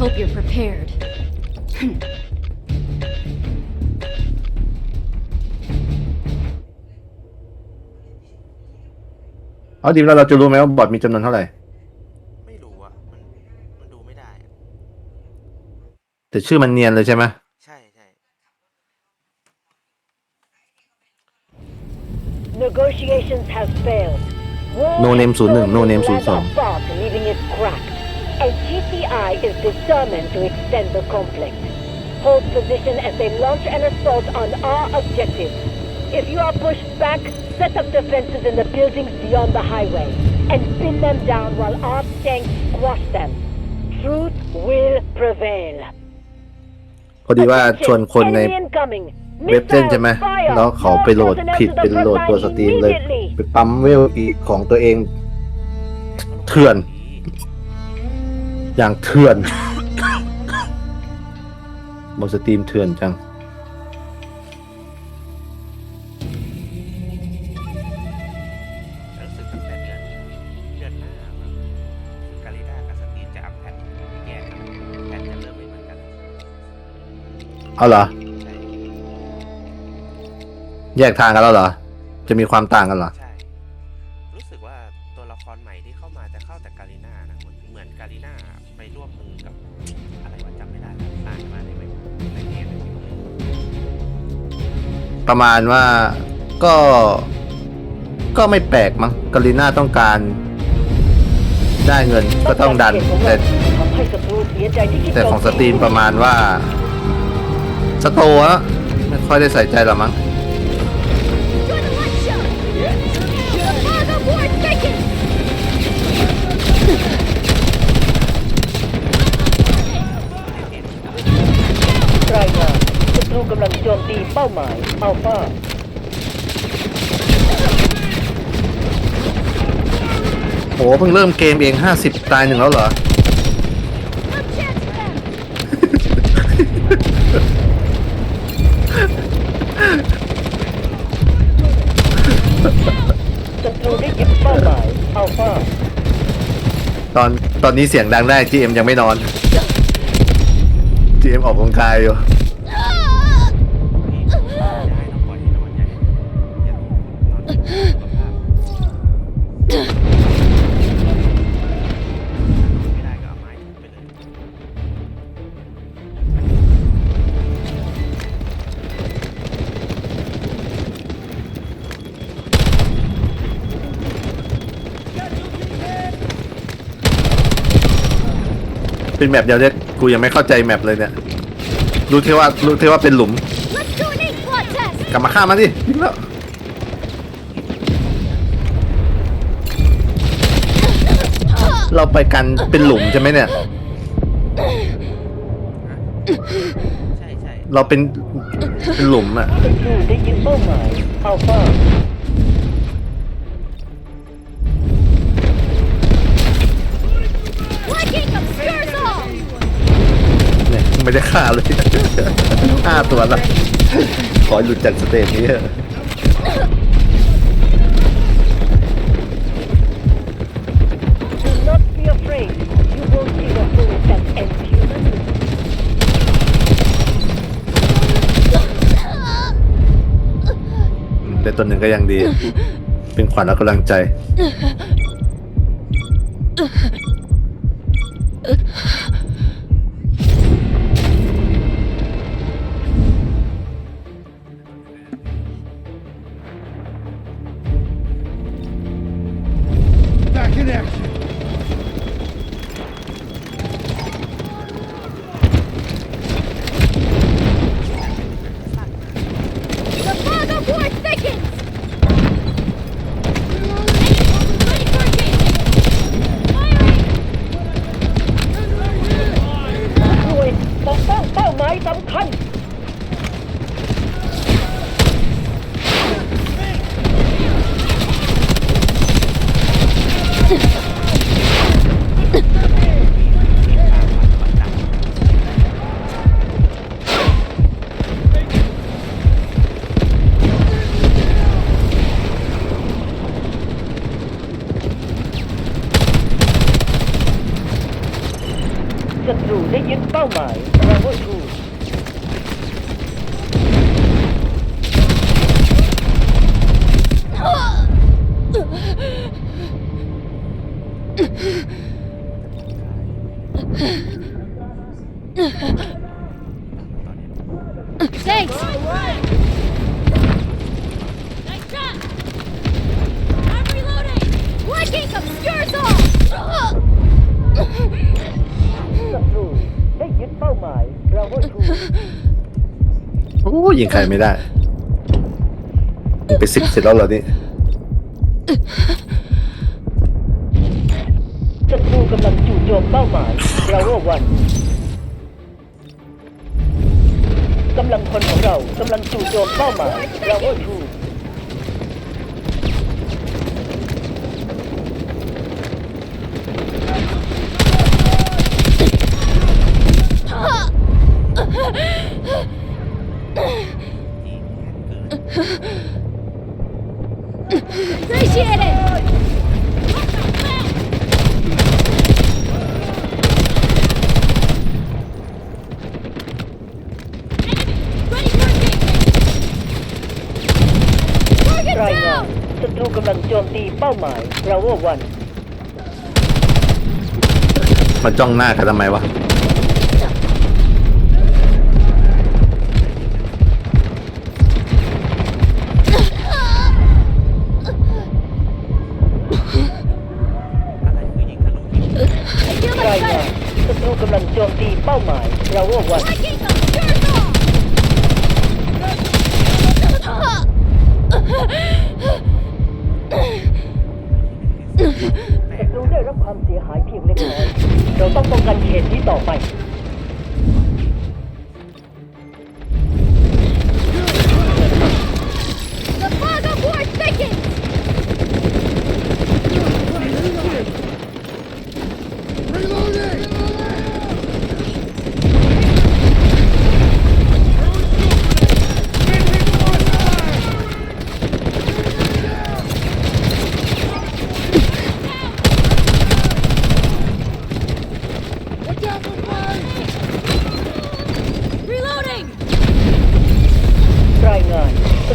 hope you're prepared. เอาดีแล้วเราจะรู้ไหมว่าบอทมีจำนวนเท่าไหร่ ไม่รู้อะมันมันดูไม่ได้อะแต่ชื่อมันเนียนเลยใช่ไหมใช่ใช่ Negotiations have failed. War No name has 01 no name firmly led 02 us fast, leaving it cracked. And GTI is determined to extend the conflict. Hold position as they launch an assault on our objectives. If you are pushed back, set up defenses in the buildings beyond the highway and pin them down while our tanks squash them. Truth will prevail. พอดีว่าชวนคนใน Enemy incoming. เว็บเล่นใช่ไหม Missiles fire. แล้วเขาไปโหลด More ผิด personnel เป็น to the โหลด front ตัว line สตรีมเลย immediately. ไปปั๊มเวลอีกของตัวเอง เถื่อน อย่างเถื่อน บนสตรีมเถื่อนจัง รู้สึกตั้งแต่เดือนเดือนหน้าครับกาลิด้ากับสตีนจะอัพแพทแยกกันแพทจะเริ่มไม่เหมือนกันแล้วเอาเหรอ ใช่แยกทางกันแล้วเหรอ จะมีความต่างกันเหรอ ใช่ ประมาณว่าก็ก็ไม่แปลกมั้งกาลิน่าต้องการ ได้เงินก็ต้องดัน แต่แต่ของสตรีมประมาณว่า สโตะไม่ค่อยได้ใส่ใจหรอมั้ง กำลังโจมตีเป้าหมายอัลฟาโหเพิ่งเริ่มเกมเอง 50 ตายหนึ่งแล้วเหรอ No chance for them! ศัตรูได้ยึดเป้าหมายอัลฟาตอนตอนนี้เสียงดังได้ GM ยังไม่นอน GM ออกกำลังกายอยู่ เป็นแมปเดียวเนี่ยกูยังไม่เข้าใจแมปเลยเนี่ยรู้แค่ว่ารู้แค่ว่าเป็นหลุม Let's do an ink blood test! กลับมาฆ่ามันดิยิงแล้วเราไปกันเป็นหลุมใช่ไหมเนี่ย ใช่ใช่เราเป็นเป็นหลุมอะ ศัตรูได้ยึดเป้าหมายอัลฟา ไม่ได้ฆ่าเลยห้าตัวละขอหลุดจากสเตจนี้เถอะ Do not be afraid you won't see the bullet that ends humans อืมแต่ตัวหนึ่งก็ยังดี เป็นขวัญและกำลังใจ ตรูได้ยึดเป้าหมาย Bravo 2 ยิงใครไม่ได้ยิงไปสิบเสร็จแล้วเหรอนี่ศัตรูกำลังจู่โจมเป้าหมาย Bravo 1กำลังคนของเรากำลังจู่โจมเป้าหมาย Bravo 2ที่แข็งเกิน Appreciate it! Ready for engagement! ราย Target งาน down! ศัตรูกำลังโจมตีเป้าหมาย Bravo 1มันจ้องหน้ากันทำไมวะ เป้าหมาย เราร่วมวันศัตรูได้รับความเสียหายเพียงเล็กน้อย เราต้องป้องกันเขตนี้ต่อไป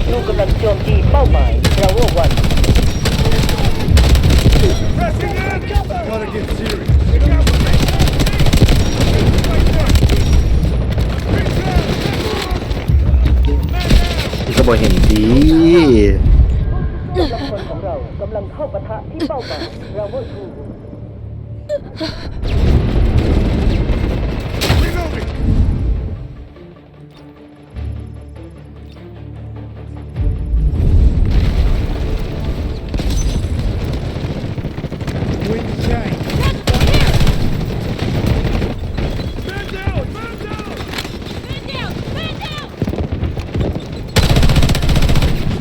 านศัตรูกำลังโจมตีเป้าหมาย Bravo 1ก็บอกเห็นดีกำลังคนของเรากำลังเข้าปะทะที่เป้าหมาย Bravo 2 Man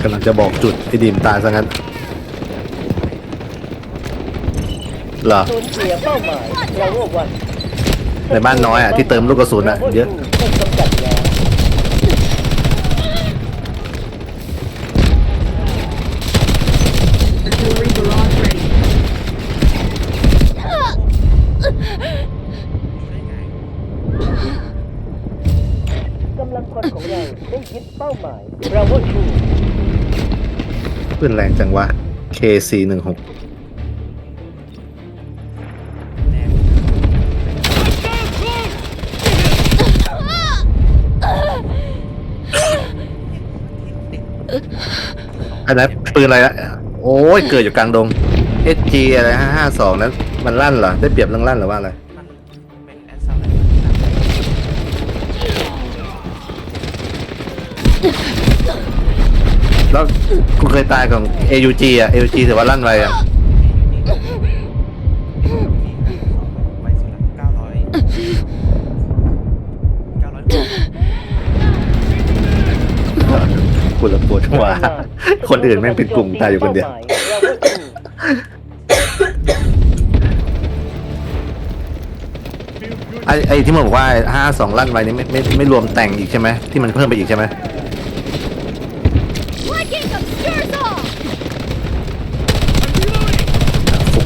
กำลังจะบอกจุดไอ้ดีมตายซะงั้นเหรอ สูญเสียเป้าหมาย Bravo 1ในบ้านน้อยอะที่เติมลูกกระสุนอะเยอะ ถูกกำจัดแล้วกำลังคนของเราได้ยึดเป้าหมาย Bravo 2 ปืนแรงจังวะ KC16 แดงอันนั้นปืนอะไรละโอ้ย เกิดอยู่กลางดง SG อะไรห้าสองนั้นมันลั่นเหรอ ได้เปรียบเรื่องลั่นหรือว่าอะไร กูเคยตายของ AUG อะ AUG ถือว่าลั่นไวอะไวสุดละเก้าร้อยเก้าร้อยกูละปวดหัวคนอื่นแม่งเป็นกลุ่มตายอยู่คนเดียว ไอ้ไอ้ที่มึงบอกว่าห้าสองลั่นไวนี่ไม่ไม่ไม่รวมแต่งอีกใช่ไหมที่มันเพิ่มไปอีกใช่ไหม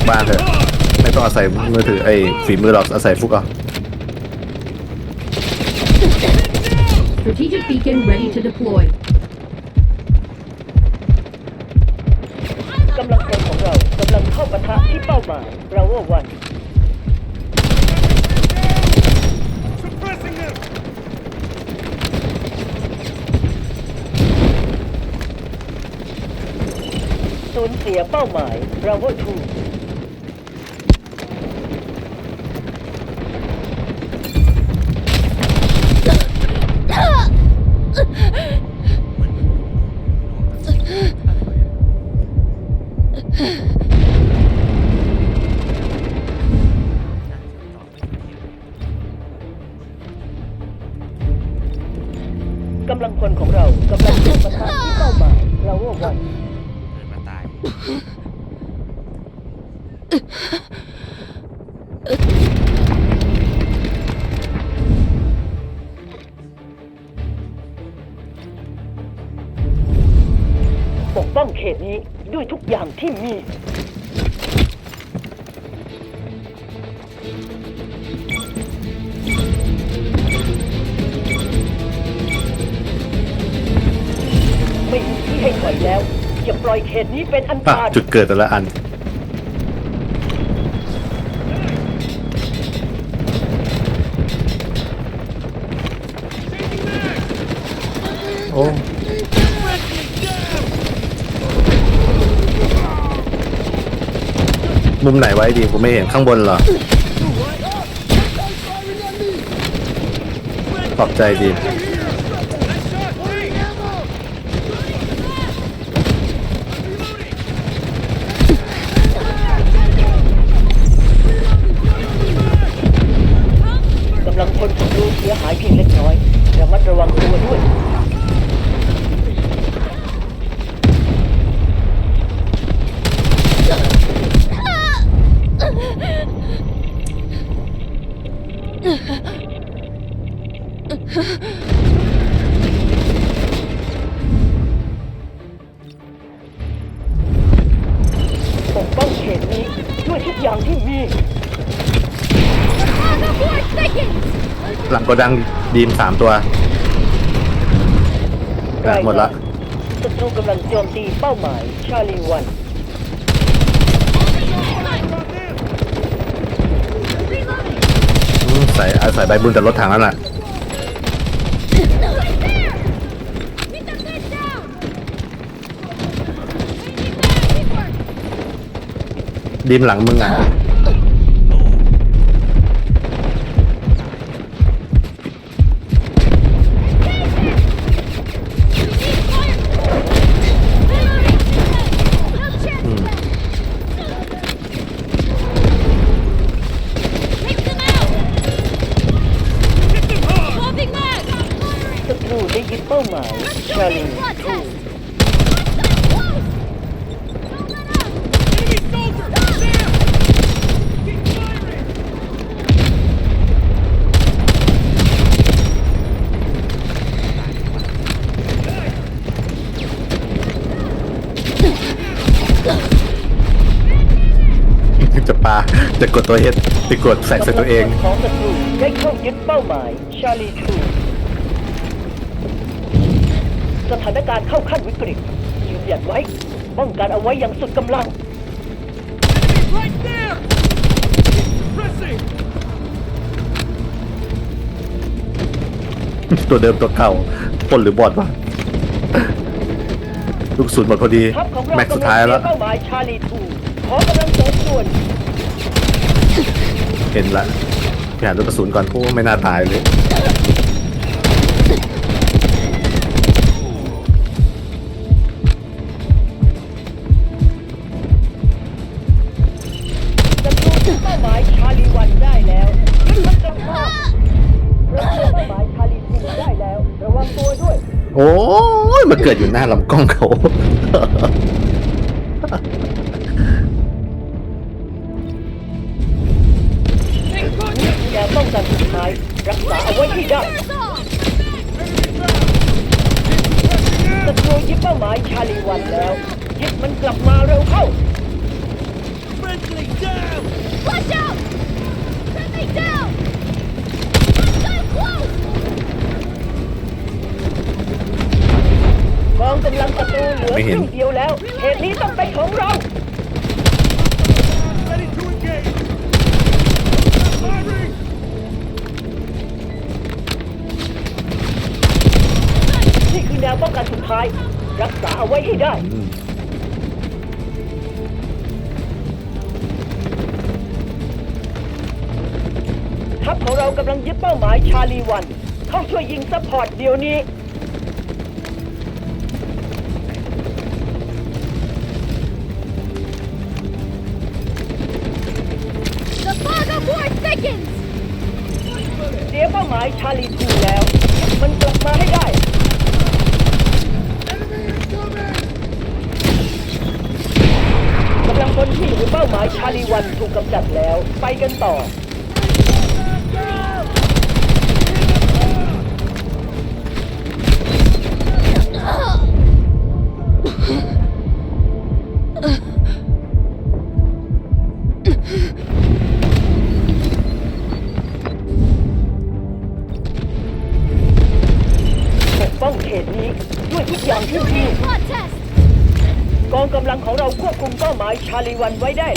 บ้านเลยไม่ต้องอาศัยมือถือไอ้ฝีมือเรออาศัยฟุกอะ Strategic กำลังพลของเรากำลังเข้าปะทะที่เป้าหมายเราวอร์วันสูญเสียเป้าหมายเราวอร์ทู กำลังพลของเรากำลังเข้าปะทะที่เป้าหมายเราว่าวันเกิดมาตาย ปกป้องเขตนี้ด้วยทุกอย่างที่มี อย่าปล่อยเขตนี้เป็นอันอะขาดจุดเกิดแต่ละอัน โอ้มุมไหนไว้ดีผมไม่เห็นข้างบนเหรอขอบใจดีำลังพลศัตรูเสียหายเพียงเล็กน้อยระมัดระวังตัวด้วย กดังดีมสามตัวอะหมดละศัตรูกำลังโจมตีเป้าหมายชาลีวัน อืมใส่อาศัยใบบุญแต่รถถังนั่นแหละ Right there! Get the fish down! Keep work! ดีมหลังมึงอะ เป้าหมายชาลี Enemy soldier! There! Keep firing! จะปาจะกดตัวเฮดไปกดแฟกใส่ตัวเอง ของศัตรูได้เข้ายึดเป้าหมายชาลีทู สถานการณ์เข้าขั้นวิกฤตยืนหยัดไว้ป้องกันเอาไว้อย่างสุดกำลัง Enemy right there! Pressing! ตัวเดิมตัวเก่าปนหรือบอดวะลูกศูนย์หมดพอดี ทัพของเราแม็กซ์สุดกำลัท้ายงเสีแล้ยวเป้าหมายชาลีทูขอกำลังเสริมส่วนเห็นละไปหาลูกกระสุนก่อนโอ้ไม่น่าตายเลย วระวังตัวด้วย โอ้ยมาเกิดอยู่หน้าลำกล้องเขานี่คือแนวป้องกันสุดท้ายรักษาเอาไว้ให้ได้ศัตรูยึดเป้าหมายชาลีวันแล้วยึดมันกลับมาเร็วเข้า Friendly down! Watch out! Friendly down! ไม่เห็นครึ่งเดียวแล้วเหตุนี้ต้องเป็นของเรา Ready to engage! Firing! นี่คือแนวป้องกันสุดท้าย รักษาเอาไว้ให้ได้อืมทัพของเรากำลังยึดเป้าหมายชาลีวัน เข้าช่วยยิงซัพพอร์ตเดี๋ยวนี้ ชาลีวันถูกกำจัดแล้ว ไปกันต่อ ปกป้องเขตนี้ด้วยทุกอย่างที่มี Blood test! กองกำลังของเราควบคุมเป้าหมายชาลีวันไว้ได้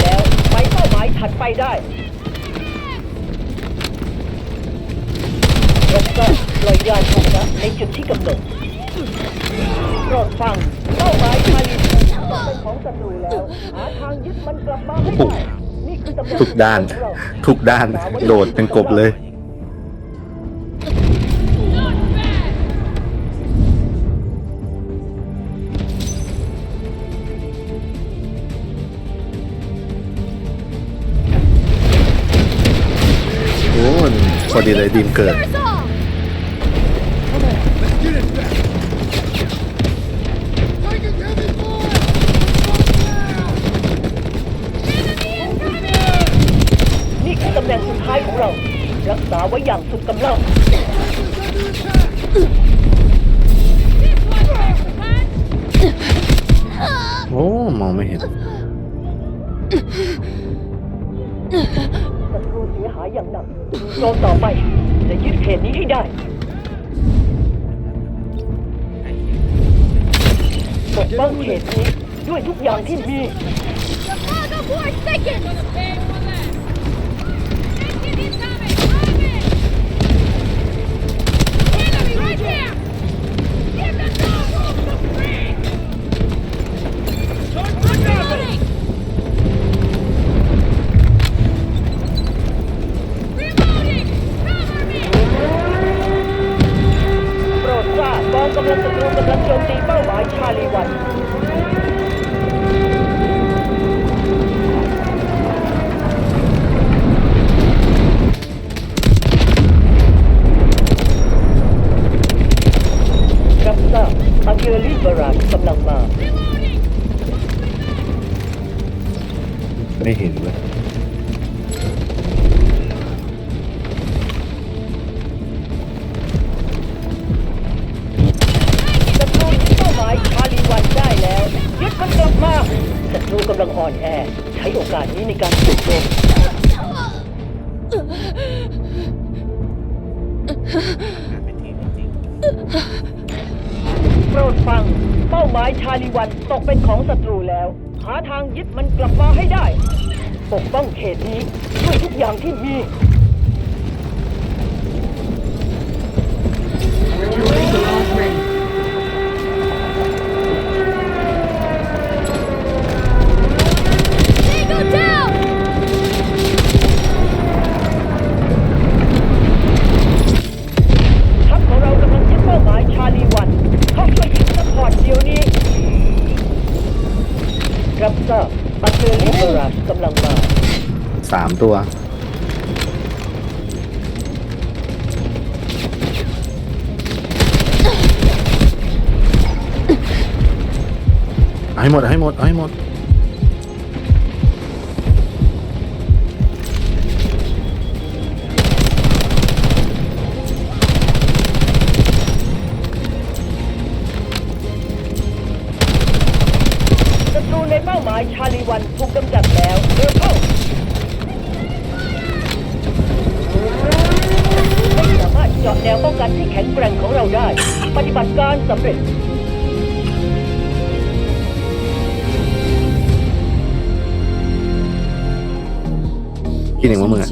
ไปได้แล้วก็ปล่อยยานพาหนะในจุดที่กำหนดโปรดฟังเป้าหมายชาลีวันเป็นของศัตรูแล้ว หาทางยึดมันกลับมาให้ได้นี่คือตำแหน่งทุกด้าน ของเราทุกด้าน โดดเป็นกบเลย อดีเลยดีมเกิด Yours all! Get it back! Taking heavy fire! Enemy incoming! นี่คือตำแหน่งสุดท้ายของเรา รักษาไว้อย่างสุดกำลัง This one takes the punch! โอ้มองไม่เห็น ศัตรูเสียหายอย่างหนัก โซนต่อไป จะยึดเขตนี้ให้ได้ปกป้องเขตนี้ด้วยทุกอย่างที่มี The fog of war thickens! ไม่เห็นเลยศัตรูยึดเป้าหมายชาลีวันได้แล้วยึดมันกลับมาศัตรูกำลังอ่อนแอ ใช้โอกาสนี้ในการปลุกโจมเป็นทีม หมายชาลีวันตกเป็นของศัตรูแล้ว หาทางยึดมันกลับมาให้ได้ ปกป้องเขตนี้ด้วยทุกอย่างที่มีายชาลีวันถูกกำจัดแล้วเร็วเข้าไม่สามารถเจาะแนวป้องกันที่แข็งแกร่งของเราได้ ปฏิบัติการสำเร็จกินเองว่าเมื่อ